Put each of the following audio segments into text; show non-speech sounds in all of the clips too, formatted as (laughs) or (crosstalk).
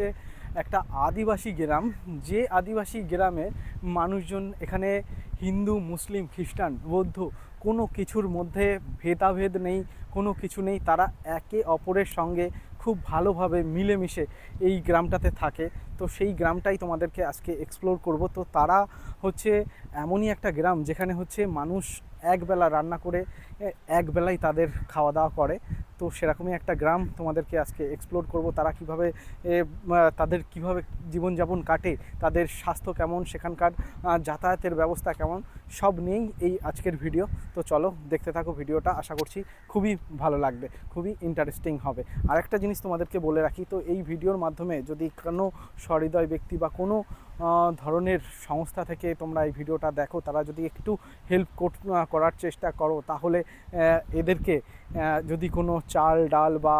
হচ্ছে একটা আদিবাসী গ্রাম। যে আদিবাসী গ্রামে মানুষজন এখানে হিন্দু, মুসলিম, খ্রিস্টান, বৌদ্ধ কোনো কিছুর মধ্যে ভেদাভেদ নেই, কোনো কিছু নেই। তারা একে অপরের সঙ্গে খুব ভালোভাবে মিলেমিশে এই গ্রামটাতে থাকে। তো সেই গ্রামটাই তোমাদেরকে আজকে এক্সপ্লোর করব। তো তারা হচ্ছে এমনই একটা গ্রাম যেখানে হচ্ছে মানুষ একবেলা রান্না করে একবেলাই তাদের খাওয়া দাওয়া করে। তো সেরকমই একটা গ্রাম তোমাদেরকে আজকে এক্সপ্লোর করব। তারা কীভাবে তাদের কীভাবে জীবনযাপন কাটে, তাদের স্বাস্থ্য কেমন, সেখানকার যাতায়াতের ব্যবস্থা কেমন, সব নিয়েই এই আজকের ভিডিও তো চলো দেখতে থাকো ভিডিওটা, আশা করছি খুবই ভালো লাগবে, খুবই ইন্টারেস্টিং হবে। আরেকটা জিনিস তোমাদেরকে বলে রাখি, তো এই ভিডিওর মাধ্যমে যদি কোনো সহৃদয় ব্যক্তি বা কোনো ধরনের সংস্থা থেকে তোমরা এই ভিডিওটা দেখো। তারা যদি একটু হেল্প করার চেষ্টা করো, তাহলে এদেরকে যদি কোনো চাল, ডাল বা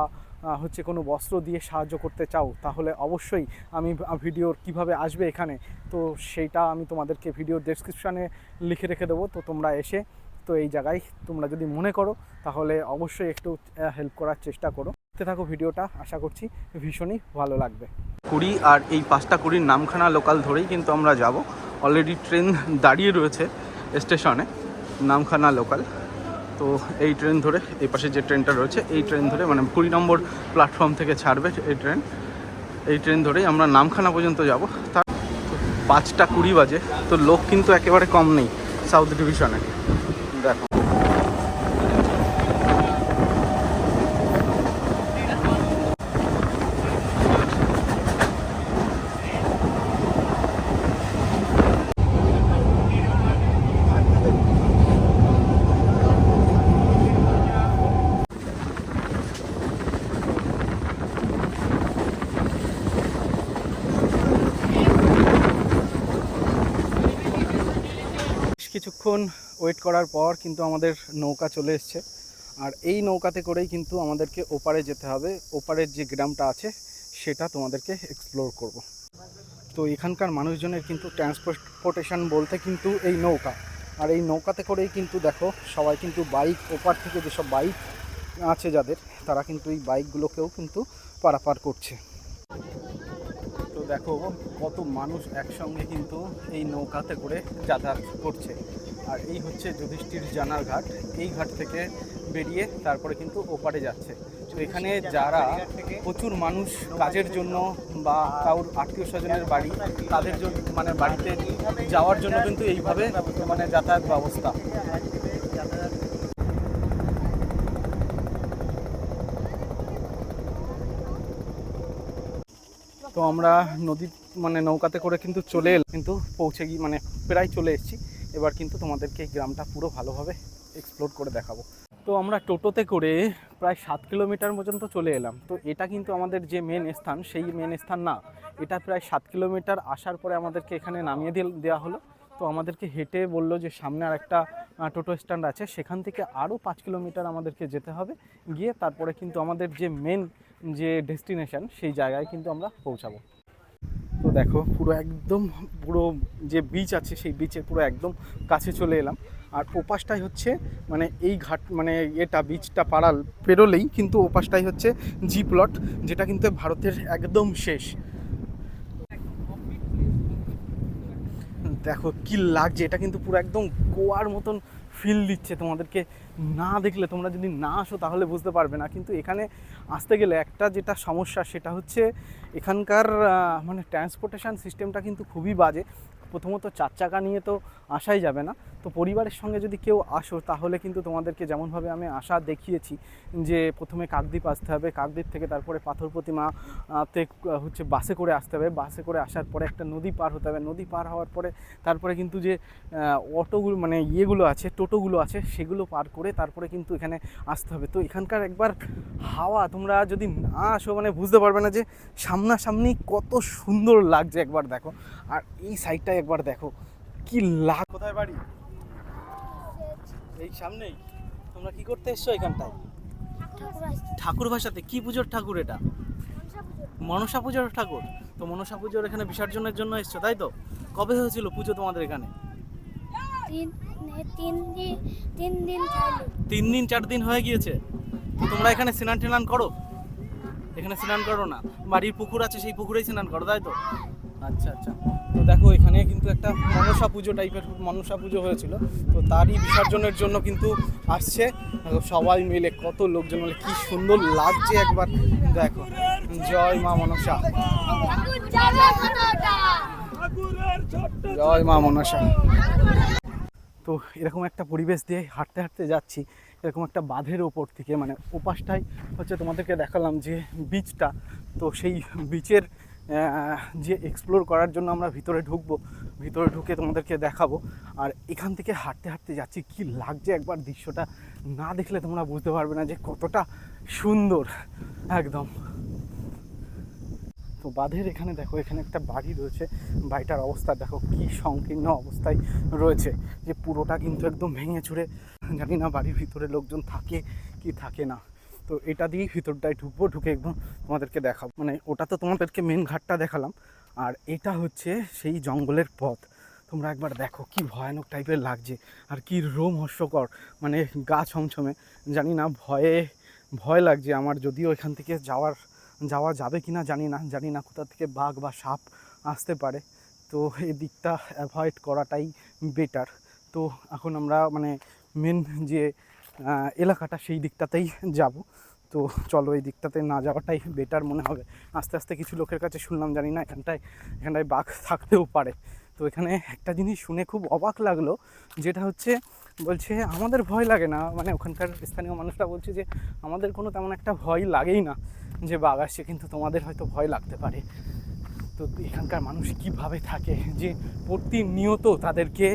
হচ্ছে কোনো বস্ত্র দিয়ে সাহায্য করতে চাও, তাহলে অবশ্যই আমি ভিডিওর কীভাবে আসবে এখানে, তো সেইটা আমি তোমাদেরকে ভিডিওর ডেসক্রিপশানে লিখে রেখে দেবো। তো তোমরা এসে, তো এই জায়গায় তোমরা যদি মনে করো, তাহলে অবশ্যই একটু হেল্প করার চেষ্টা করো। দেখতে থাকো ভিডিওটা, আশা করছি ভীষণই ভালো লাগবে। কুড়ি আর এই পাঁচটা কুড়ির নামখানা লোকাল ধরেই কিন্তু আমরা যাব। অলরেডি ট্রেন দাঁড়িয়ে রয়েছে স্টেশনে নামখানা লোকাল তো এই ট্রেন ধরে, এই পাশে যে ট্রেনটা রয়েছে, এই ট্রেন ধরে মানে কুড়ি নম্বর প্ল্যাটফর্ম থেকে ছাড়বে এই ট্রেন এই ট্রেন ধরেই আমরা নামখানা পর্যন্ত যাব। তার পাঁচটা কুড়ি বাজে, তো লোক কিন্তু একেবারে কম নেই সাউথ ডিভিশনে দেখো বেশ কিছুক্ষণ ওয়েট করার পর কিন্তু আমাদের নৌকা চলে এসছে। আর এই নৌকাতে করেই কিন্তু আমাদেরকে ওপারে যেতে হবে। ওপারের যে গ্রামটা আছে, সেটা তোমাদেরকে এক্সপ্লোর করব। তো এখানকার মানুষজনের কিন্তু ট্রান্সপোর্টেশন বলতে কিন্তু এই নৌকা। আর এই নৌকাতে করেই কিন্তু দেখো, সবাই কিন্তু বাইক ওপার থেকে যেসব বাইক আছে যাদের, তারা কিন্তু এই বাইকগুলোকেও কিন্তু পারাপার করছে। তো দেখো, কত মানুষ একসঙ্গে কিন্তু এই নৌকাতে করে যাতায়াত করছে। আর এই হচ্ছে যুধিষ্ঠির জানার ঘাট। এই ঘাট থেকে বেরিয়ে তারপরে কিন্তু ওপারে যাচ্ছে। তো এখানে যারা প্রচুর মানুষ কাজের জন্য বা কারোর আত্মীয় স্বজনের বাড়ি, তাদের জন্য মানে বাড়িতে যাওয়ার জন্য কিন্তু এইভাবে মানে যাতায়াত ব্যবস্থা। তো আমরা নদী মানে নৌকাতে করে কিন্তু চলে এলাম কিন্তু পৌঁছে গিয়ে মানে প্রায় চলে এসেছি। এবার কিন্তু তোমাদেরকে এই গ্রামটা পুরো ভালোভাবে এক্সপ্লোর করে দেখাবো। তো আমরা টোটোতে করে প্রায় সাত কিলোমিটার পর্যন্ত চলে এলাম। তো এটা কিন্তু আমাদের যে মেন স্থান, সেই মেন স্থান না। এটা প্রায় সাত কিলোমিটার আসার পরে আমাদেরকে এখানে নামিয়ে দিয়ে দেওয়া হলো। তো আমাদেরকে হেঁটে বলল যে সামনে আর একটা টোটো স্ট্যান্ড আছে। সেখান থেকে আরও পাঁচ কিলোমিটার আমাদেরকে যেতে হবে। গিয়ে তারপরে কিন্তু আমাদের যে মেন যে ডেস্টিনেশন সেই জায়গায় কিন্তু আমরা পৌঁছাবো। দেখো, পুরো একদম, পুরো যে বিচ আছে সেই বিচের পুরো একদম কাছে চলে এলাম। আর ওপাশটাই হচ্ছে মানে এই ঘাট মানে এটা বিচটা পাড়াল পেরোলেই কিন্তু ওপাশটাই হচ্ছে জি প্লট যেটা কিন্তু ভারতের একদম শেষ। দেখো কি লাগছে, এটা কিন্তু পুরো একদম গোয়ার মতন ফিল দিচ্ছে, তোমাদেরকে না দেখলে তোমরা যদি না আসো তাহলে বুঝতে পারবে না। কিন্তু এখানে আসতে গেলে একটা যেটা সমস্যা সেটা হচ্ছে এখানকার মানে ট্রান্সপোর্টেশান সিস্টেমটা কিন্তু খুবই বাজে। প্রথমত চার চাকা নিয়ে তো আসাই যাবে না। তো পরিবারের সঙ্গে যদি কেউ আসো তাহলে কিন্তু তোমাদেরকে যেমনভাবে আমি আশা দেখিয়েছি যে প্রথমে কাকদ্বীপ আসতে হবে। কাকদ্বীপ থেকে তারপরে পাথর প্রতিমা আহ, তে হচ্ছে বাসে করে আসতে হবে। বাসে করে আসার পরে একটা নদী পার হতে হবে। নদী পার হওয়ার পরে তারপরে কিন্তু যে অটোগুলো মানে ইয়েগুলো আছে টোটোগুলো আছে সেগুলো পার করে তারপরে কিন্তু এখানে আসতে হবে। তো এখানকার একবার হাওয়া তোমরা যদি না আসো মানে বুঝতে পারবে না যে সামনাসামনি কত সুন্দর লাগছে একবার দেখো। আর এই সাইডটা একবার দেখো। কি লাগ কোথায় বাড়ি? এই সামনেই। তোমরা কি করতে এসছো এখানটায়? ঠাকুর ভাষাতে কি পুজোর ঠাকুর এটা? মনসা পুজোর ঠাকুর। তো মনসা পুজোর এখানে বিসর্জনের জন্য এসছো তাই তো? কবে হয়েছিল পুজো তোমাদের এখানে? তিন তিন দিন তিন দিন তিন দিন চার দিন হয়ে গিয়েছে? তোমরা এখানে স্নান টেনান করো? এখানে স্নান করো না। বাড়ির পুকুর আছে সেই পুকুরেই স্নান করো তাই তো? আচ্ছা আচ্ছা। তো দেখো, এখানে কিন্তু একটা মনসা পুজো টাইপের মনসা পুজো হয়েছিল। তো তারই বিসর্জনের জন্য কিন্তু আসছে। সবাই মিলে কত লোকজন মিলে, কি সুন্দর লাগছে একবার। দেখো, জয় মা মনসা। জয় মা মনসা। তো এরকম একটা পরিবেশ দিয়ে হাঁটতে হাঁটতে যাচ্ছি। এরকম একটা বাঁধের ওপর থেকে মানে ওপাশটাই হচ্ছে তোমাদেরকে দেখালাম যে বিচটা তো সেই বিচের যে এক্সপ্লোর করার জন্য আমরা ভিতরে ঢুকবো, ভিতরে ঢুকে তোমাদেরকে দেখাবো। আর এখান থেকে হাঁটতে হাঁটতে যাচ্ছি, কি লাগছে একবার দৃশ্যটা না দেখলে তোমরা বুঝতে পারবে না যে কতটা সুন্দর, একদম। তো বাঁধের এখানে দেখো, এখানে একটা বাড়ি রয়েছে। বাড়িটার অবস্থা দেখো, কি সংকীর্ণ অবস্থায় রয়েছে, যে পুরোটা কিন্তু একদম ভেঙে চুরে। জানি না বাড়ির ভিতরে লোকজন থাকে কি থাকে না। তো এটা দিয়েই ভিতরটায় ঢুকবো, ঢুকে একদম তোমাদেরকে দেখাবো। মানে ওটা তো তোমাদেরকে মেন ঘাটটা দেখালাম। আর এটা হচ্ছে সেই জঙ্গলের পথ। তোমরা একবার দেখো, কি ভয়ানক টাইপের লাগছে। আর কি রোমহর্ষকর মানে গা ছমছমে। জানি না, ভয়ে, ভয় লাগছে আমার, যদিও এখান থেকে যাওয়ার, যাওয়া যাবে কি না জানি না। জানি না কোথা থেকে বাঘ বা সাপ আসতে পারে। তো এই দিকটা অ্যাভয়েড করাটাই বেটার তো এখন আমরা মানে মেন যে এলাকাটা সেই দিকটাতেই যাব। তো চলো এই দিকটাতে না যাওয়াটাই বেটার মনে হবে। আস্তে আস্তে কিছু লোকের কাছে শুনলাম, জানি না, এখানটায় এখানটায় বাঘ থাকতেও পারে। তো এখানে একটা জিনিস শুনে খুব অবাক লাগল, যেটা হচ্ছে, বলছে, আমাদের ভয় লাগে না। মানে ওখানকার স্থানীয় মানুষরা বলছে যে, আমাদের কোনো তেমন একটা ভয় লাগেই না যে বাঘ আসছে, কিন্তু তোমাদের হয়তো ভয় লাগতে পারে। তো এখানকার মানুষ কীভাবে থাকে, যে প্রতিনিয়ত তাদেরকে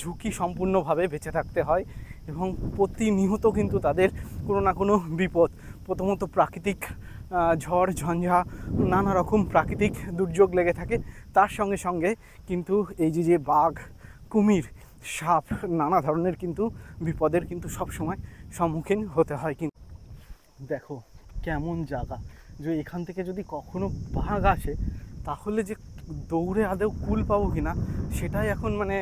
ঝুঁকি সম্পূর্ণভাবে বেঁচে থাকতে হয় এবং প্রতিনিয়ত কিন্তু তাদের কোনো না কোনো বিপদ। প্রথমত প্রাকৃতিক ঝড়, ঝঞ্ঝা, নানা রকম প্রাকৃতিক দুর্যোগ লেগে থাকে। তার সঙ্গে সঙ্গে কিন্তু এই যে যে বাঘ, কুমির, সাপ, নানা ধরনের কিন্তু বিপদের কিন্তু সব সময় সম্মুখীন হতে হয় কিন্তু দেখো কেমন জায়গা। যে এখান থেকে যদি কখনো বাঘ আসে, তাহলে যে দৌড়ে আদেও কুল পাবো কি না সেটাই এখন মানে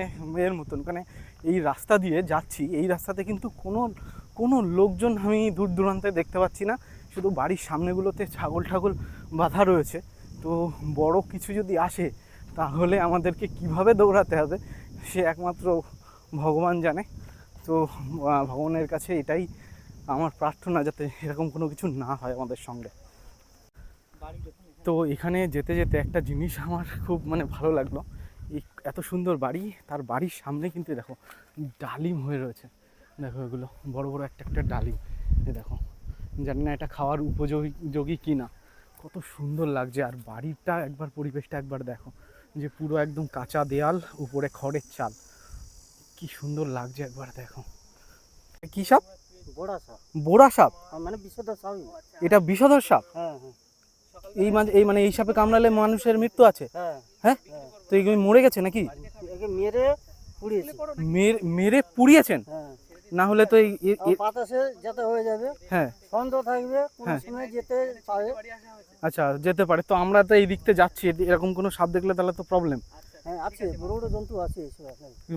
এর মতন। মানে এই রাস্তা দিয়ে যাচ্ছি, এই রাস্তাতে কিন্তু কোনো কোনো লোকজন আমি দূর দূরান্তে দেখতে পাচ্ছি না। শুধু বাড়ির সামনেগুলোতে ছাগল ঠাগল বাঁধা রয়েছে। তো বড় কিছু যদি আসে, তাহলে আমাদেরকে কীভাবে দৌড়াতে হবে, সে একমাত্র ভগবান জানে। তো ভগবানের কাছে এটাই আমার প্রার্থনা যাতে এরকম কোনো কিছু না হয় আমাদের সঙ্গে। তো এখানে যেতে যেতে একটা জিনিস আমার খুব মানে ভালো লাগল। এই এত সুন্দর বাড়ি তার বাড়ির সামনে কিন্তু দেখো ডালিম হয়ে রয়েছে। দেখো এগুলো বড় বড় একটা একটা ডালিম। এই দেখো জানি না এটা খাওয়ার উপযোগী যোগী কি না কত সুন্দর লাগছে আর বাড়িটা একবার পরিবেশটা একবার দেখো। যে পুরো একদম কাঁচা দেয়াল উপরে খড়ের চাল। কি সুন্দর লাগছে একবার দেখো। কি সাপ? বড়া সাপ। সাপ? মানে বিশুদ্ধ সাপই এটা বিষধর সাপ? হ্যাঁ হ্যাঁ। এই মাঝে এই মানে এই সাপে কামড়ালে মানুষের মৃত্যু আছে? হ্যাঁ? হ্যাঁ। তো এই মরে গেছে নাকি? মেরে পুড়িয়েছে। মেরে- পুড়িয়েছেন? হ্যাঁ। না হলে তো এই বাতাসে যেতে হয়ে যাবে। হ্যাঁ। সন্দেহ থাকবে হ্যাঁ। সময় যেতে পারে। আচ্ছা যেতে পারে। তো আমরা তো এই দিকতে যাচ্ছি। এরকম কোনো সাপ দেখলে তাহলে তো প্রবলেম হ্যাঁ আছে বড় বড় জন্তু আছে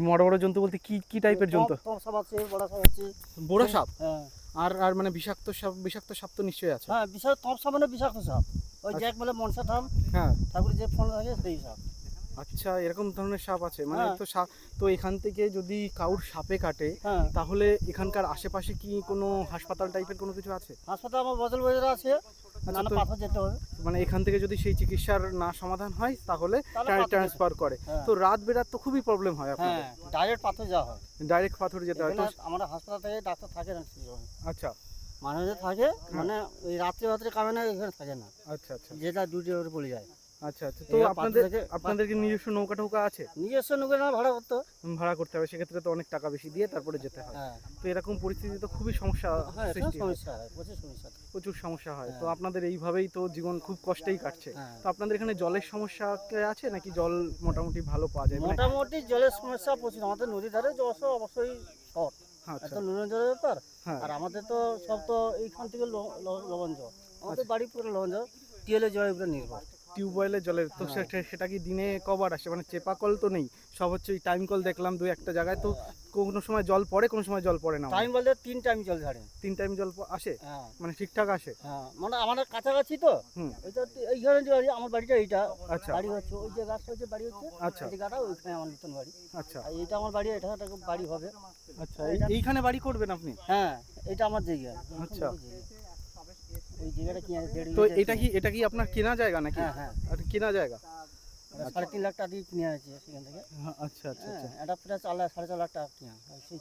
বড় বড় জন্তু বলতে কি কি টাইপের জন্তু? সাপ আছে বড় সাপ আছে। বড় সাপ? হ্যাঁ। আর আর মানে বিষাক্ত সাপ বিষাক্ত সাপ তো নিশ্চয়ই আছে। হ্যাঁ টপ সাপ মানে বিষাক্ত সাপ। ওই জ্যাক বলে মনসা থাম হ্যাঁ। ঠাকুর যে ফল থাকে সেই সাপ। আচ্ছা এরকম ধরনের সাপ আছে। মানে হ্যাঁ। তো সাপ তো এখান থেকে যদি কাউর সাপে কাটে হ্যাঁ। তাহলে এখানকার আশেপাশে কি কোনো হাসপাতাল টাইপের কোনো কিছু আছে? হাসপাতাল আমার বদল বাজারে আছে। হবে। মানে এখান থেকে যদি সেই চিকিৎসার না সমাধান হয় তাহলে ট্রান্সফার করে। হ্যাঁ। তো রাত বেরাত তো খুবই প্রবলেম হয় হ্যাঁ আপনাদের ডাইরেক্ট পাথর যাওয়া হয়। ডাইরেক্ট পাথর যেতে হয়। তো আমাদের হাসপাতাল থেকে ডাক্তার থাকে না আচ্ছা। মানুষের থাকে মানে ওই রাত্রে রাত্রে কামে না এখানে থাকে না। আচ্ছা আচ্ছা। যেটা ডিউটি ওর পড়ে যায়। আচ্ছা আচ্ছা। তো আপনাদের আপনাদের কি নিজস্ব নৌকা টৌকা আছে? নিজস্ব নৌকা না ভাড়া করতে ভাড়া করতে হবে। সেক্ষেত্রে তো অনেক টাকা বেশি দিয়ে তারপরে যেতে হয়। হ্যাঁ। তো এরকম পরিস্থিতি তো খুবই সমস্যা হ্যাঁ সৃষ্টি হয়। সমস্যা হয় প্রচুর সমস্যা প্রচুর সমস্যা হয়। তো হ্যাঁ। আপনাদের এইভাবেই তো জীবন খুব কষ্টেই কাটছে। তো আপনাদের এখানে জলের সমস্যা আছে নাকি জল মোটামুটি ভালো পাওয়া যায়? মানে মোটামুটি জলের সমস্যা প্রচুর। আমাদের নদীর ধারে জল অবশ্যই শর্ট। আচ্ছা। এত নুনের জলের ব্যাপার। আর আমাদের তো সব তো এইখান থেকে লবণ জল। আমাদের আচ্ছা। বাড়ি পুরো লবণ জল টিএলের জলের উপরে নির্ভর। টিউবওয়েলের জলের তো হ্যাঁ। সেটা কি দিনে কবার আসে? মানে চেপা কল তো নেই সব হচ্ছে ওই টাইম কল দেখলাম দুই একটা জায়গায় তো কোনো সময় জল পড়ে কোনো সময় জল পড়ে না টাইম বলতে তিন টাইম জল ঝাড়ে। তিন টাইম জল আসে? হ্যাঁ। মানে ঠিকঠাক আসে? হ্যাঁ মানে আমাদের কাছাকাছি তো। এইখানে যে বাড়ি, আমার বাড়িটা এইটা। আচ্ছা। বাড়ি হচ্ছে ওই যে গাছটা হচ্ছে বাড়ি হচ্ছে আচ্ছা। এই জায়গাটা ওইখানে আমার নতুন বাড়ি। আচ্ছা। আর এইটা আমার বাড়ি এটা একটা বাড়ি হবে। আচ্ছা এইখানে বাড়ি করবেন আপনি? হ্যাঁ এটা আমার জায়গা। আচ্ছা। ওই জায়গাটা কি দেড় তো এটা কি এটা কি আপনার কেনা জায়গা নাকি? হ্যাঁ হ্যাঁ। আর কেনা জায়গা? সাড়ে তিন লাখ টাকা দিয়ে কিনে আছে সেখান থেকে। হ্যাঁ, আচ্ছা আচ্ছা আচ্ছা। এটা প্রায় চার লাখ সাড়ে চার লাখ টাকা কিনা সেই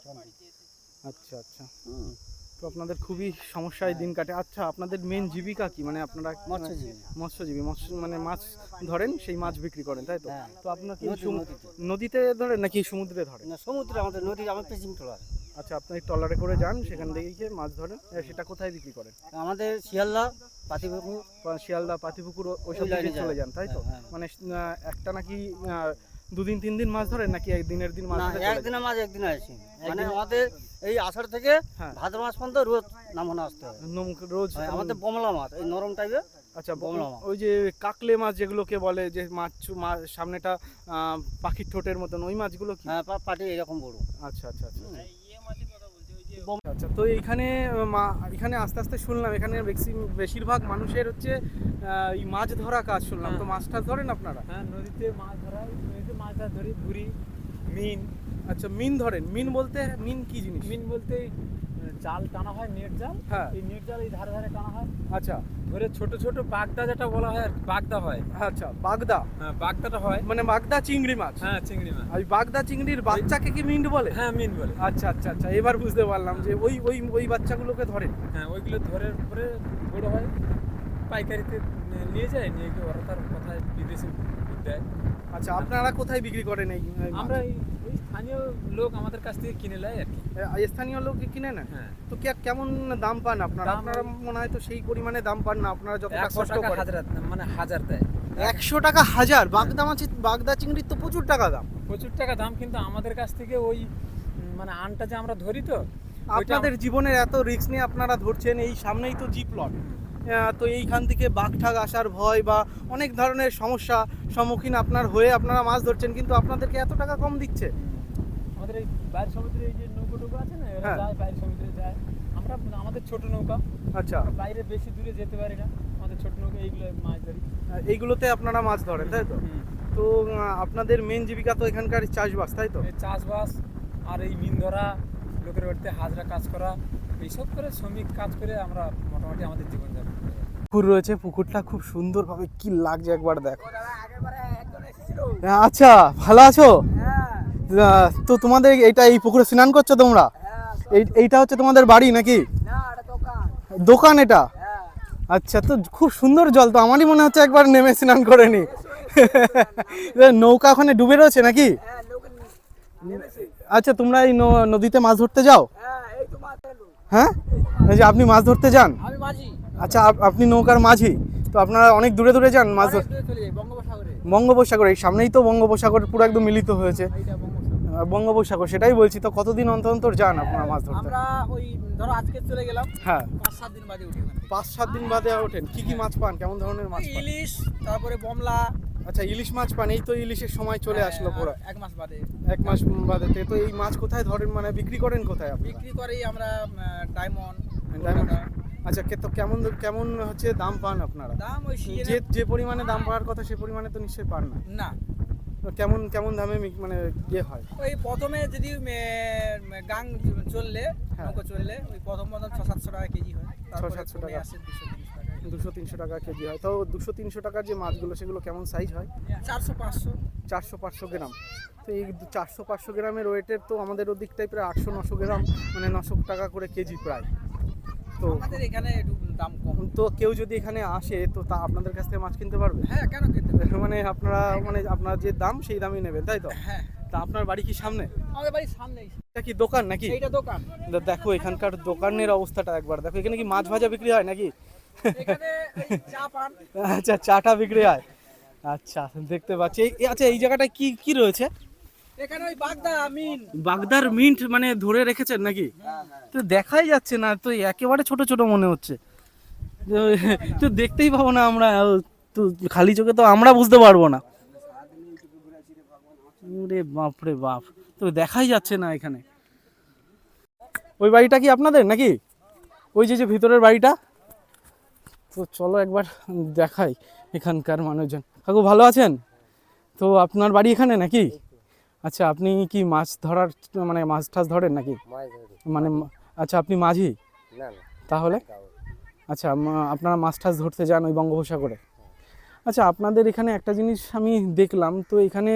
আচ্ছা আচ্ছা। তো আপনাদের খুবই সমস্যায় দিন কাটে। আচ্ছা আপনাদের মেন জীবিকা কি? মানে আপনারা মৎস্যজীবী। মৎস্যজীবী মৎস্য মানে মাছ ধরেন সেই মাছ বিক্রি করেন তাই তো? তো আপনার কি নদীতে। ধরেন নাকি সমুদ্রে ধরেন? না সমুদ্রে আমাদের নদী আমার পিচিং আচ্ছা আপনি ট্রলারে করে যান সেখান থেকে গিয়ে মাছ ধরেন। সেটা কোথায় বিক্রি করেন? আমাদের শিয়ালদা পাতিপুকুর। শিয়ালদা পাতিপুকুর ওইসব চলে যান। তাই তো? হ্যাঁ, হ্যাঁ। মানে একটা নাকি দুদিন তিন দিন মাছ ধরেন নাকি একদিনের দিন মাছ? একদিনে মাঝে একদিনে আসি। মানে আমাদের এই আষাঢ় থেকে হ্যাঁ। ভাদ্র মাস পর্যন্ত রোজ নামানো আসতে হয়। নম- রোজ আমাদের বমলা মাছ এই নরম টাইপের আচ্ছা মাছ। ওই যে কাকলে মাছ যেগুলোকে বলে যে মাছ মাছ সামনেটা পাখির ঠোঁটের মতন ওই মাছগুলো কি? হ্যাঁ পাটি এরকম বড়। আচ্ছা আচ্ছা আচ্ছা। আচ্ছা তো এখানে মা- এখানে আস্তে আস্তে শুনলাম এখানে বেশিরভাগ মানুষের হচ্ছে এই মাছ ধরা কাজ শুনলাম। তো মাছ টাছ ধরেন আপনারা? হ্যাঁ নদীতে মাছ ধরা নদীতে মাছ ধরা ধরি মিন। আচ্ছা মিন ধরেন। মিন বলতে মিন কি জিনিস? মিন বলতে জাল টানা হয় নেট জাল। হ্যাঁ। এই নেট জাল এই ধারে ধারে টানা হয়। আচ্ছা। ধরে ছোট ছোট বাগদা যেটা বলা হয় আর বাগদা হয়। আচ্ছা বাগদা। হ্যাঁ বাগদাটা হয়। মানে বাগদা চিংড়ি মাছ? হ্যাঁ চিংড়ি মাছ। ওই বাগদা চিংড়ির বাচ্চাকে কি মিন্ট বলে? হ্যাঁ মিন বলে। আচ্ছা আচ্ছা আচ্ছা এবার বুঝতে পারলাম যে ওই ওই ওই বাচ্চাগুলোকে ধরেন হ্যাঁ ওইগুলো ধরে পরে বড় হয় পাইকারিতে নিয়ে যায় নিয়ে গিয়ে ওরা তার কোথায় বিদেশে দেয়। আচ্ছা আপনারা কোথায় বিক্রি করেন এই আমরা এই স্থানীয় লোক আমাদের কাছ থেকে কিনে নেয় আর কি। স্থানীয় লোক কিনে নেন? হ্যাঁ। তো কে- কেমন দাম পান আপনারা? আপনারা মনে হয় তো সেই পরিমাণে দাম পান না আপনারা যতটা কষ্ট করেন। মানে হাজার দেয়। একশো টাকা হাজার? বাগদা মাছের বাগদা চিংড়ির তো প্রচুর টাকা দাম। প্রচুর টাকা দাম কিন্তু আমাদের কাছ থেকে ওই মানে আনটা যে আমরা ধরি তো আপনাদের জীবনের এত রিস্ক নিয়ে আপনারা ধরছেন এই সামনেই তো জি প্লট তো এইখান থেকে বাঘ বাঘঠাক আসার ভয় বা অনেক ধরনের সমস্যা সম্মুখীন আপনার হয়ে আপনারা মাছ ধরছেন কিন্তু আপনাদেরকে এত টাকা কম দিচ্ছে। আমাদের এই বাইরের সমুদ্রে এই যে নৌকো টৌকো আছে না এরা হ্যাঁ। যায় বাইরের সমুদ্রে যায়। আমরা আমাদের ছোট নৌকা। আচ্ছা। বাইরে বেশি দূরে যেতে পারি না। আমাদের ছোট নৌকা এইগুলো মাছ ধরি। এইগুলোতে আপনারা মাছ ধরেন তাই তো? তো আপনাদের মেন জীবিকা তো এখানকার চাষবাস তাই তো? এই চাষবাস আর এই মিন ধরা লোকের বাড়িতে হাজরা কাজ করা এইসব করে শ্রমিক কাজ করে আমরা মোটামুটি আমাদের জীবনযাপন করি। পুকুর রয়েছে পুকুরটা খুব সুন্দরভাবে কি লাগছে একবার দেখো। আচ্ছা ভালো আছো? আহ, তো তোমাদের এটা এই পুকুরে স্নান করছ তোমরা? এইটা হচ্ছে তোমাদের বাড়ি নাকি? দোকান। এটা? আচ্ছা তো খুব সুন্দর জল তো আমারই মনে হচ্ছে একবার নেমে স্নান করে নি। (laughs) নৌকা ওখানে ডুবে রয়েছে নাকি? আচ্ছা তোমরা এই নদীতে মাছ ধরতে যাও? হ্যাঁ এই যে আপনি মাছ ধরতে যান? আচ্ছা আপ- আপনি নৌকার মাঝি। তো আপনারা অনেক দূরে দূরে যান মাছ ধর চলে যাই বঙ্গোপসাগরে। এই সামনেই তো বঙ্গোপসাগর পুরো একদম মিলিত হয়েছে। বঙ্গোপসাগর সেটাই বলছি। তো কতদিন অন্তর অন্তর যান আপনারা মাছ ধরতে? আমরা ওই ধরো আজকে চলে গেলাম হ্যাঁ। পাঁচ সাত দিন বাদে উঠি পাঁচ সাত দিন বাদে ওঠেন? কি কি মাছ পান? কেমন ধরনের মাছ পান? ইলিশ তারপরে বমলা। আচ্ছা ইলিশ মাছ পান এই তো ইলিশের সময় চলে আসলো হ্যাঁ, পুরো। এক মাস বাদে। এক মাস বাদে। তো এই মাছ কোথায় ধরেন? মানে বিক্রি করেন কোথায় আপনি বিক্রি করি আমরা ডায়মন্ড ডায়মন্ড? আচ্ছা কে- তো কেমন কেমন হচ্ছে দাম পান আপনারা? দাম ওই যে যে পরিমাণে দাম পাওয়ার কথা সে পরিমাণে তো নিশ্চয়ই পান না। না। কেমন কেমন দামে মানে ইয়ে হয়? ওই প্রথমে যদি গাং চললে হ্যাঁ। নৌকো চললে ওই প্রথম প্রথম ছ সাতশো টাকা কেজি হয়। 600 কমে টাকা। আসে দুশো দুশো তিনশো টাকা কেজি হয়। তো দুশো তিনশো টাকার যে মাছগুলো সেগুলো কেমন সাইজ হয়? চারশো পাঁচশো। চারশো পাঁচশো গ্রাম। তো এই চারশো পাঁচশো গ্রামের ওয়েটের তো আমাদের ওদিকটাই প্রায় আটশো নশো গ্রাম মানে নশো টাকা করে কেজি প্রায়। তো আমাদের এখানে একটু দাম কম। তো কেউ যদি এখানে আসে তো তা আপনাদের কাছ থেকে মাছ কিনতে পারবে? হ্যাঁ কেন খেতে হবে? মানে আপনারা মানে আপনার যে দাম সেই দামই নেবেন তাই তো? হ্যাঁ। তা আপনার বাড়ি কি সামনে? আমাদের বাড়ির সামনেই। এটা কি দোকান নাকি? এইটা দোকান। দেখো এখানকার দোকানের অবস্থাটা একবার। দেখো এখানে কি মাছ ভাজা বিক্রি হয় নাকি? এখানে চা পান। আচ্ছা চাটা বিক্রি হয়। আচ্ছা দেখতে পাচ্ছি। এই- আচ্ছা এই জায়গাটায় কি কি রয়েছে? এখানে ওই বাগদা আমিন বাগদার মিন্ট মানে ধরে রেখেছেন নাকি? তো দেখাই যাচ্ছে না তো একেবারে ছোট ছোট মনে হচ্ছে। তো- দেখতেই পাবো না আমরা তো খালি চোখে তো আমরা বুঝতে পারব না। রে বাপ রে বাপ তো দেখাই যাচ্ছে না এখানে। ওই বাড়িটা কি আপনাদের নাকি? ওই যে যে ভিতরের বাড়িটা? তো চলো একবার দেখাই এখানকার মানুষজন। কাকু ভালো আছেন? তো আপনার বাড়ি এখানে নাকি? আচ্ছা আপনি কি মাছ ধরার মানে মাছ টাছ ধরেন নাকি? মানে আচ্ছা আপনি মাঝি? তাহলে? আচ্ছা আপনারা মাছ টাছ ধরতে যান ওই বঙ্গোপসাগরে আচ্ছা আপনাদের এখানে একটা জিনিস আমি দেখলাম তো এখানে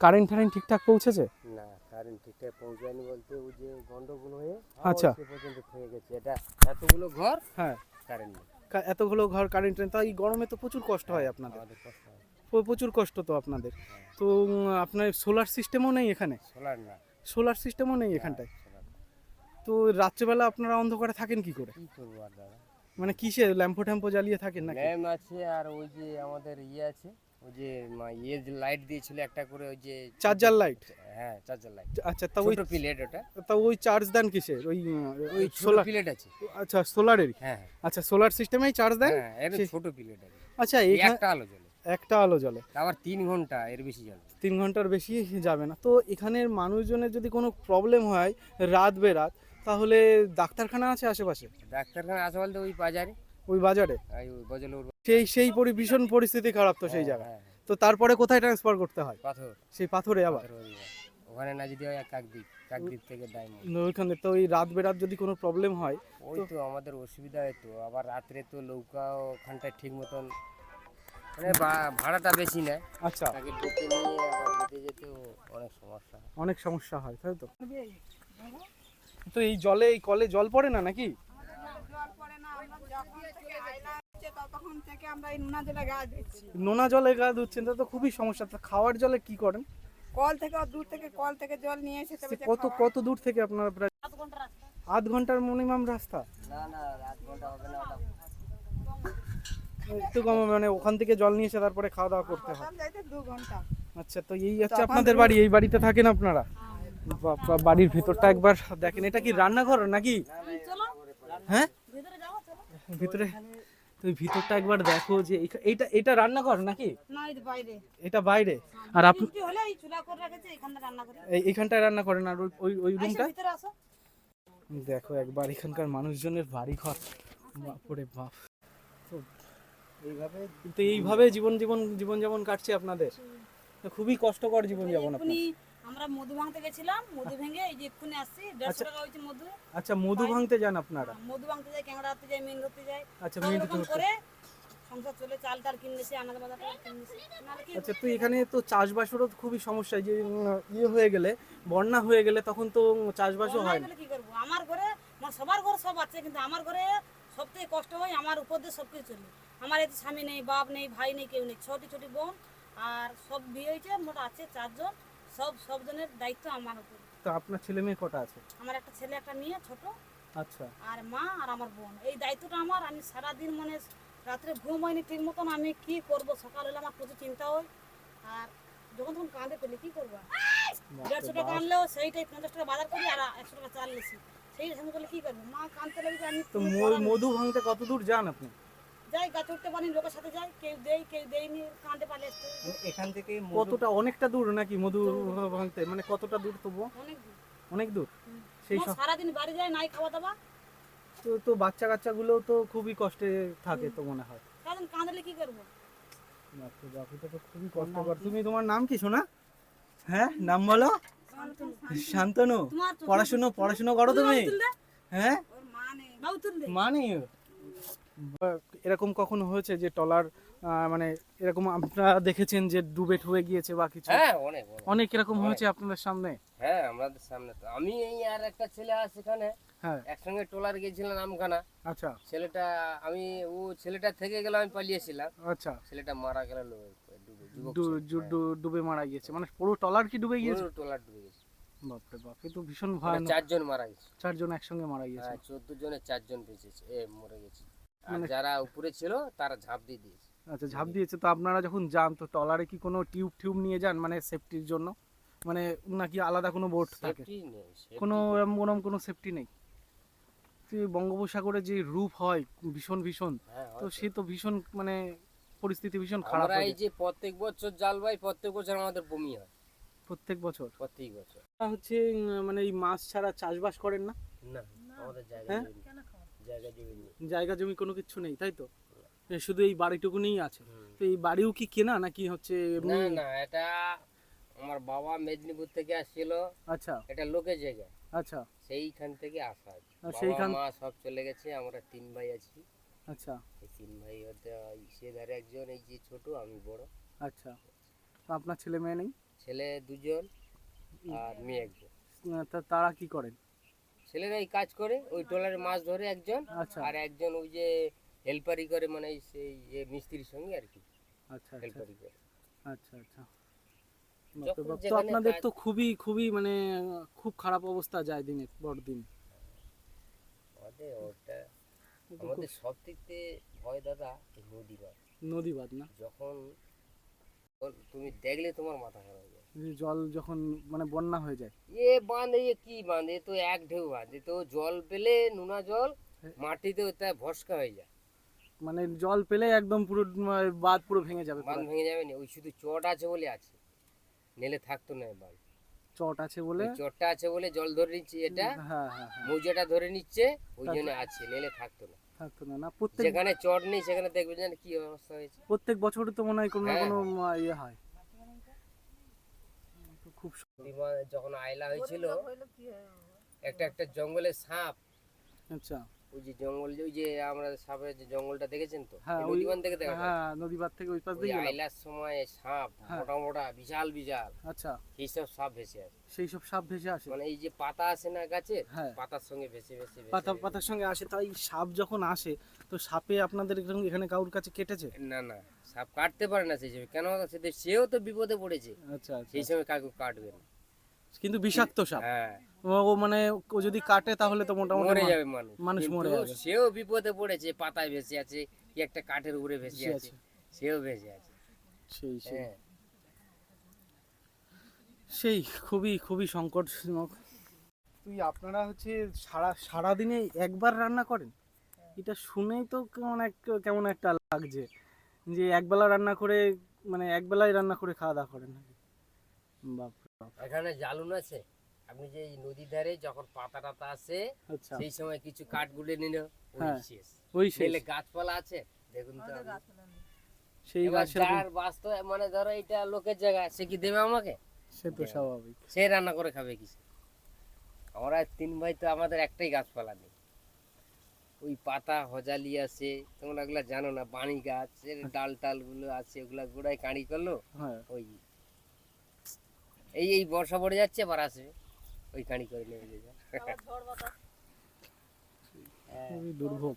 কারেন্ট টারেন্ট ঠিকঠাক পৌঁছেছে? না কারেন্ট ঠিকঠাক পৌঁছায়নি বলতে ওই যে গন্ডগোল হয়ে আচ্ছা। পর্যন্ত হয়ে গেছে। এটা এতগুলো ঘর হ্যাঁ। কারেন্ট এতগুলো ঘর কারেন্ট তাই গরমে তো প্রচুর কষ্ট হয় আপনাদের। হয়। প্র- প্রচুর কষ্ট তো আপনাদের। তো আপনার সোলার সিস্টেমও নেই এখানে? সোলার না। সোলার সিস্টেমও নেই এখানটায়? তো রাত্রেবেলা আপনারা অন্ধকারে থাকেন কি করে? কি করব আর দাদা? মানে কিসে ল্যাম্পো ট্যাম্পো জ্বালিয়ে থাকেন নাকি? ল্যাম্প আছে আর ওই যে আমাদের ইয়ে আছে ওই যে ইয়ে যে লাইট দিয়েছিল একটা করে ওই যে চার্জার লাইট হ্যাঁ চার্জার লাইট আচ্ছা তা ওই প্লেট ওটা। তা ওই চার্জ দেন কিসের ওই ওই সোলার প্লেট আছে। আচ্ছা সোলারেরই হ্যাঁ আচ্ছা সোলার সিস্টেমেই চার্জ দেন? হ্যাঁ সে- ছোট প্লেট আছে। আচ্ছা একটা আলো জ্বলে। একটা আলো জ্বলে। আবার তিন ঘণ্টা এর বেশি জ্বলে। তিন ঘণ্টার বেশি যাবে না। তো এখানের মানুষজনের যদি কোনো প্রবলেম হয় রাত বেরাত তাহলে ডাক্তারখানা আছে আশেপাশে? ডাক্তারখানা আছে বলতে ওই বাজারে। ওই বাজারে? ওই ওই বজলুর সেই সেই পরি ভীষণ পরিস্থিতি খারাপ তো সেই জায়গায়। হ্যাঁ, হ্যাঁ, তো তারপরে কোথায় ট্রান্সফার করতে হয়? পাথর। সেই পাথরে আবার। ওখানে না যদি হয় কাকদ্বীপ কাকদ্বীপ থেকে ডায়মন্ড ওইখানে তো ওই রাত বেরাত যদি কোনো প্রবলেম হয় ওই তো আমাদের অসুবিধা হতো আবার রাত্রে তো নৌকা ওখানটায় ঠিক মতন মানে ভাড়াটা বেশি নেয়। আচ্ছা। তাকে ডুবতে নিয়ে আবার যেতে যেতে অনেক সমস্যা অনেক সমস্যা হয় তাই তো? তো এই জলে এই কলে জল পড়ে না নাকি? নোনা জলে গা ধুচ্ছেন তা তো খুবই সমস্যা। খাওয়ার জলে কি করেন? কল থেকে দূর থেকে কল থেকে জল নিয়ে এসে কত কত দূর থেকে আপনার প্রায় আধ ঘণ্টার মিনিমাম রাস্তা? একটু কম মানে ওখান থেকে জল নিয়ে এসে তারপরে খাওয়া দাওয়া করতে হয়। আচ্ছা তো এই হচ্ছে আপনাদের বাড়ি এই বাড়িতে থাকেন আপনারা? বাড়ির ভিতরটা একবার দেখেন এটা কি রান্নাঘর নাকি? হ্যাঁ? ভিতরে তুমি ভিতরটা একবার দেখো যে এইটা এটা রান্নাঘর নাকি? না এই বাইরে। এটা বাইরে। আর আপনি চুলা করে রেখেছে এখানে রান্না করে এই- এইখানটায় রান্না করেন আর ওই- ওই রুমটা? ভিতরে আসো। দেখো একবার এখানকার মানুষজনের বাড়ি ঘর বাপরে বাপ। তো এইভাবে কিন্তু এইভাবে জীবন জীবন জীবন যাপন কাটছে আপনাদের। খুবই কষ্টকর জীবন যাপন আপনার এক্ষুনি আমরা মধু ভাঙতে গেছিলাম মধু ভেঙে এই যে এক্ষুনি আসছি দেড়শো টাকা হয়েছে মধু। আচ্ছা মধু ভাঙতে যান আপনারা? মধু ভাঙতে যাই ক্যাংড়া হাতে যাই মিন ধরতে যাই। আচ্ছা মেয়ে করে সংসার চলে চাল টাল কিনেছি আনাজ বাজার কিনেছি। আচ্ছা তো এখানে তো চাষবাসেরও খুবই সমস্যা যে ইয়ে হয়ে গেলে বন্যা হয়ে গেলে তখন তো চাষবাসও হয় না। কি করব? আমার ঘরে আমার সবার ঘর সব আছে কিন্তু আমার ঘরে সব থেকে কষ্ট হয় আমার উপর দিয়ে সব কিছু চলে। আমার এতে স্বামী নেই বাপ নেই ভাই নেই কেউ নেই ছোটি ছোটি বোন আর সব বিয়ে হয়েছে মোট আছে চারজন। সব সব জনের দায়িত্ব আমার উপর। তো আপনার ছেলে মেয়ে কটা আছে? আমার একটা ছেলে একটা মেয়ে ছোট। আচ্ছা। আর মা আর আমার বোন। এই দায়িত্বটা আমার। আমি সারাদিন মানে রাত্রে ঘুম হয়নি ঠিক মতন। আমি কি করব? সকাল হলে আমার প্রচুর চিন্তা হয়। আর যখন তখন কাঁদে পেলে কি করব দেড়শো টাকা আনলেও সেইটাই পঞ্চাশ টাকা বাজার করি আর একশো টাকা চাল লেছি সেই সঙ্গে করলে কি করব? মা কাঁদতে লাগবে আমি তো। মধু ভাঙতে কত দূর যান আপনি? যাই গাছ উঠতে পারি লোকের সাথে যাই কেউ দেই কেউ দেয়নি কাঁদে পালে আসতে এখান থেকে কতটা অনেকটা দূর নাকি মধু ভাঙতে? মানে কতটা দূর তবুও? অনেক দূর। অনেক দূর? সেই সারাদিন বাড়ি যায় নাই খাওয়া দাওয়া তো তো বাচ্চা কাচ্চাগুলো তো খুবই কষ্টে থাকে তো মনে হয়। সারাদিন কাঁদলে কি করব? বাপরে তো খুবই কষ্টকর। তুমি তোমার নাম কি শোনা হ্যাঁ নাম বলো। শান্তনু। পড়াশুনো পড়াশুনো করো তুমি হ্যাঁ? মা নেই। মানে এরকম কখনো হয়েছে যে টলার মানে এরকম আপনারা দেখেছেন যে ডুবে ঠুবে গিয়েছে বা কিছু? হ্যাঁ অনেক অনেক। এরকম হয়েছে আপনাদের সামনে? হ্যাঁ আমাদের সামনে তো। আমি এই আর একটা ছেলে আছে সেখানে হ্যাঁ। একসঙ্গে ট্রলার গেছিলাম নামখানা আচ্ছা। ছেলেটা আমি ও ছেলেটা থেকে গেল আমি পালিয়েছিলাম। আচ্ছা। ছেলেটা মারা গেল ডুবে ডু- ডুবে মারা গিয়েছে। মানে পুরো টলার কি ডুবে গিয়েছে? পুরো ট্রলার ডুবে গেছে বাপরে বাপ তো ভীষণ মানে ভয়ানক। চারজন মারা গেছে চারজন একসঙ্গে মারা গিয়েছে। হ্যাঁ চোদ্দ জনে চারজন বেঁচেছে এ মরে গেছে। আর মানে- যারা উপরে ছিল তারা ঝাঁপ দিয়ে দিয়েছে। আচ্ছা ঝাঁপ দিয়েছে। তো আপনারা যখন যান তো টলারে কি কোনো টিউব টিউব নিয়ে যান মানে সেফটির জন্য? মানে নাকি আলাদা কোনো বোট থাকে? কোনো এরম কোনো সেফটি নেই? বঙ্গোপসাগরে যে রূপ হয় ভীষণ ভীষণ হ্যাঁ তো সে তো ভীষণ মানে পরিস্থিতি ভীষণ খারাপ এই যে প্রত্যেক বছর জাল ভাই প্রত্যেক বছর আমাদের বমি হয়। প্রত্যেক বছর? প্রত্যেক বছর। হচ্ছে মানে এই মাছ ছাড়া চাষবাস করেন না? না আমাদের জায়গা হ্যাঁ? জায়গা জমি নেই। জায়গা জমি কোনো কিছু নেই তাই তো? শুধু এই বাড়িটুকুনিই আছে। তো এই বাড়িও কি কেনা নাকি হচ্ছে না না এটা আমার বাবা মেদিনীপুর থেকে আসছিল। আচ্ছা। এটা লোকের জায়গা। আচ্ছা। সেইখান থেকে আসা সেইখান- মা সব চলে গেছে আমরা তিন ভাই আছি। আচ্ছা। এই তিন ভাই হতে সে ধারে একজন এই যে ছোট আমি বড়। আচ্ছা। তো আপনার ছেলে মেয়ে নেই? ছেলে দুজন আর মেয়ে একজন। তারা কি করেন? ছেলেরা এই কাজ করে ওই ট্রলারে মাছ ধরে একজন আচ্ছা। আর একজন ওই যে হেল্পারি করে মানে সেই মিস্ত্রির সঙ্গে আর কি আচ্ছা আচ্ছা। হেল্পারি করে। আচ্ছা আচ্ছা। তো আপনাদের তো খুবই খুবই মানে খুব খারাপ অবস্থা যায় দিনের পর দিন আমাদের ওটা আমাদের সব থেকে ভয় দাদা নদী মাছ নদী বাদ না? যখন তুমি দেখলে তোমার মাথা খারাপ যে জল যখন মানে বন্যা হয়ে যায়। এ বাঁধ এ কি বাঁধ? এ তো এক ঢেউ বাঁধ। এ তো জল পেলে নোনা জল মাটিতে ওটা ভস্কা হয়ে যায়। মানে জল পেলে একদম পুরো বাঁধ পুরো ভেঙে যাবে বাঁধ ভেঙে যাবে না ওই শুধু চট আছে বলে আছে। নেলে থাকতো না বাঁধ। চট আছে বলে? চটটা আছে বলে জল ধরে নিচ্ছে এটা হ্যাঁ হ্যাঁ হ্যাঁ। মৌজাটা ধরে নিচ্ছে ওই জন্য আছে নেলে থাকতো না। থাকতো না না প্রত্যেক যেখানে চট নেই সেখানে দেখবে যেন কি অবস্থা হয়েছে। প্রত্যেক বছরই তো মনে হয় কোনো না হ্যাঁ, কোনো ইয়ে হয়। খুব বিমান যখন আয়লা হয়েছিল একটা একটা জঙ্গলে সাপ। আচ্ছা। ওই যে জঙ্গল ওই যে আমরা সাপের যে জঙ্গলটা দেখেছেন তো? হ্যাঁ, এই থেকে দেখা হ্যাঁ নদী বাঁধ থেকে ওই পাশ দিয়ে আইলার সময় সাপ হ্যাঁ। মোটা মোটা বিশাল বিশাল। আচ্ছা। এইসব সাপ ভেসে আসে। সেই সব সাপ ভেসে আসে। মানে এই যে পাতা আছে না গাছের হ্যাঁ। পাতার সঙ্গে ভেসে ভেসে পাতা পাতার সঙ্গে আসে। তাই সাপ যখন আসে তো সাপে আপনাদের এখানে- এখানে কারোর কাছে কেটেছে? না না। সাপ কাটতে পারে না সেই সময়। কেন সেও তো বিপদে পড়েছে। আচ্ছা আচ্ছা। সেই সময় কাকু কাটবে না। কিন্তু বিষাক্ত সাপ। হ্যাঁ। ও- মানে ও যদি কাটে তাহলে তো মোটামুটি মরে যাবে মানুষ। মানুষ মরে যাবে। সেও বিপদে পড়েছে পাতায় ভেসে আছে কি একটা কাঠের উপরে ভেসে আছে। সেও ভেসে আছে। সেই সেই। হ্যাঁ। সেই খুবই খুবই সংকটজনক। তুই আপনারা হচ্ছে সারা সারাদিনে একবার রান্না করেন? এটা শুনেই তো কেমন এক কেমন একটা লাগছে। যে একবেলা রান্না করে মানে একবেলায় রান্না করে খাওয়া দাওয়া করেন বাপ বাপ। এখানে জালুন আছে। আপনি যে এই নদীর ধারে যখন পাতা টাতা আসে আচ্ছা। সেই সময় কিছু কাঠ গুলে নিল ওই হ্যাঁ। শেষ। ওই গাছপালা আছে দেখুন তো সেই গাছের যার বাস্তব মানে ধরো এটা লোকের জায়গা সে কি দেবে আমাকে? সে তো স্বাভাবিক। সে রান্না করে খাবে কি আমরা তিন ভাই তো আমাদের একটাই গাছপালা নেই। ওই পাতা হজালি আছে তোমরা ওগুলা জানো না বাণী গাছ ডাল টালগুলো আছে ওগুলা গোড়ায় কাঁড়ি করল হ্যাঁ। ওই এই এই বর্ষা পড়ে যাচ্ছে আবার আসবে ওই কাঁড়ি করে নেবে যে যা। খুবই দুর্ভোগ।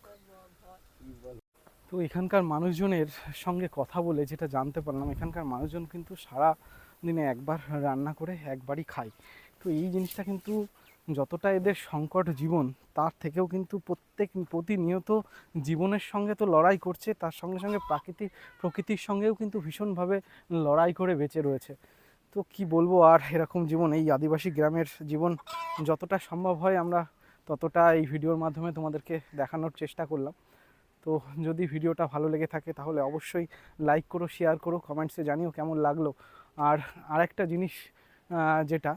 তো এখানকার মানুষজনের সঙ্গে কথা বলে যেটা জানতে পারলাম এখানকার মানুষজন কিন্তু সারা দিনে একবার রান্না করে একবারই খায়। তো এই জিনিসটা কিন্তু যতটা এদের সংকট জীবন, তার থেকেও কিন্তু প্রত্যেক প্রতিনিয়ত জীবনের সঙ্গে তো লড়াই করছে, তার সঙ্গে সঙ্গে প্রাকৃতিক, প্রকৃতির সঙ্গেও কিন্তু ভীষণভাবে লড়াই করে বেঁচে রয়েছে। তো কি বলব আর এরকম জীবন, এই আদিবাসী গ্রামের জীবন যতটা সম্ভব হয় আমরা ততটা এই ভিডিওর মাধ্যমে তোমাদেরকে দেখানোর চেষ্টা করলাম। তো যদি ভিডিওটা ভালো লেগে থাকে তাহলে অবশ্যই লাইক করো শেয়ার করো কমেন্টসে জানিও কেমন লাগল। আর আরেকটা জিনিস যেটা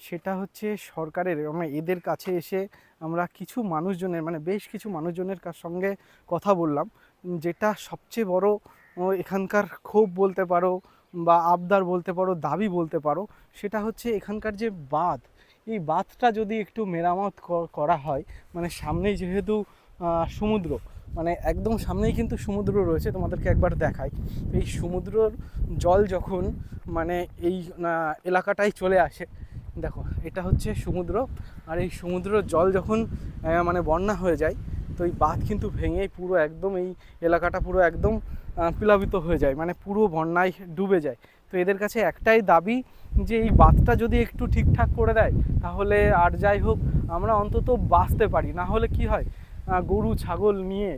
সেটা হচ্ছে সরকারের মানে এদের কাছে এসে আমরা কিছু মানুষজনের মানে বেশ কিছু মানুষজনের সঙ্গে কথা বললাম। যেটা সবচেয়ে বড় এখানকার ক্ষোভ বলতে পারো বা আবদার বলতে পারো, দাবি বলতে পারো, সেটা হচ্ছে এখানকার যে বাঁধ। এই বাঁধটা যদি একটু মেরামত করা হয় মানে সামনেই যেহেতু সমুদ্র মানে একদম সামনেই কিন্তু সমুদ্র রয়েছে, তোমাদেরকে একবার দেখাই। এই সমুদ্রর জল যখন মানে এই এলাকাটায় চলে আসে দেখো, এটা হচ্ছে সমুদ্র আর এই সমুদ্রের জল যখন মানে বন্যা হয়ে যায়, তো এই বাঁধ কিন্তু ভেঙে পুরো একদম এই এলাকাটা পুরো একদম প্লাবিত হয়ে যায় মানে পুরো বন্যায় ডুবে যায়। তো এদের কাছে একটাই দাবি যে এই বাঁধটা যদি একটু ঠিকঠাক করে দেয়, তাহলে আর যাই হোক, আমরা অন্তত বাঁচতে পারি। না হলে কি হয় গরু, ছাগল নিয়ে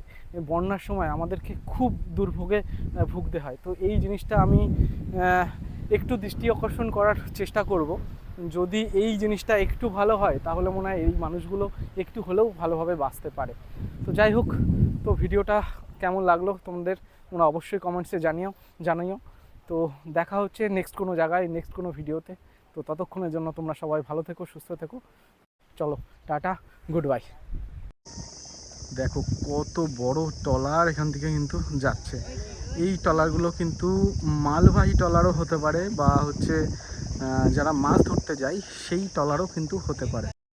বন্যার সময় আমাদেরকে খুব দুর্ভোগে ভুগতে হয়। তো এই জিনিসটা আমি একটু দৃষ্টি আকর্ষণ করার চেষ্টা করব। যদি এই জিনিসটা একটু ভালো হয়, তাহলে মনে হয় এই মানুষগুলো একটু হলেও ভালোভাবে বাঁচতে পারে। তো যাই হোক, তো ভিডিওটা কেমন লাগল তোমাদের, তোমরা অবশ্যই কমেন্টসে জানিও জানাইও তো দেখা হচ্ছে নেক্সট কোনো জায়গায় নেক্সট কোনো ভিডিওতে। তো ততক্ষণের জন্য তোমরা সবাই ভালো থেকো, সুস্থ থেকো। চলো, টাটা গুড বাই দেখো কত বড় টলার এখান থেকে কিন্তু যাচ্ছে। এই টলারগুলো কিন্তু মালবাহী টলারও হতে পারে বা হচ্ছে যারা মাছ ধরতে যায় সেই ট্রলারও কিন্তু হতে পারে।